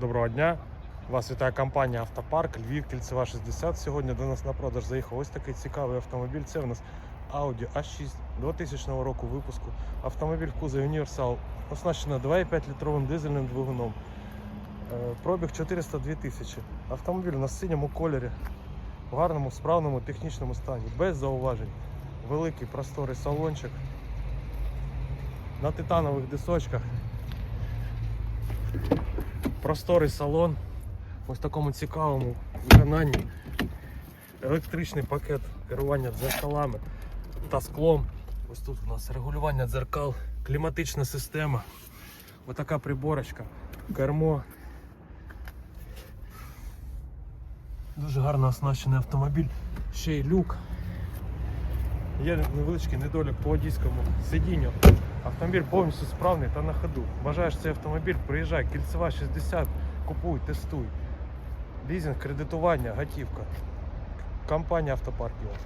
Доброго дня. Вас вітає компанія Автопарк Львів, Кільцева 60. Сьогодні до нас на продаж заїхав ось такий цікавий автомобіль. Це у нас Audi A6 2000 року випуску. Автомобіль в кузові універсал, оснащена 2,5 літровим дизельним двигуном. Е, Пробіг 402 тисячі. Автомобіль на синьому кольорі, в гарному, справному технічному стані, без зауважень. Великий просторий салончик. На титанових дисочках. Просторий салон. Ось в такому цікавому виконанні. Електричний пакет керування дзеркалами та склом. Ось тут у нас регулювання дзеркал, кліматична система. Ось така приборочка, кермо. Дуже гарно оснащений автомобіль. Ще й люк. Є невеличкий недолік по одійському сидінню. Автомобіль повністю справний та на ходу. Бажаєш цей автомобіль, приїжджай, кільцева 60, купуй, тестуй. Лізинг, кредитування, готівка. Компанія Автопарк. «Юа».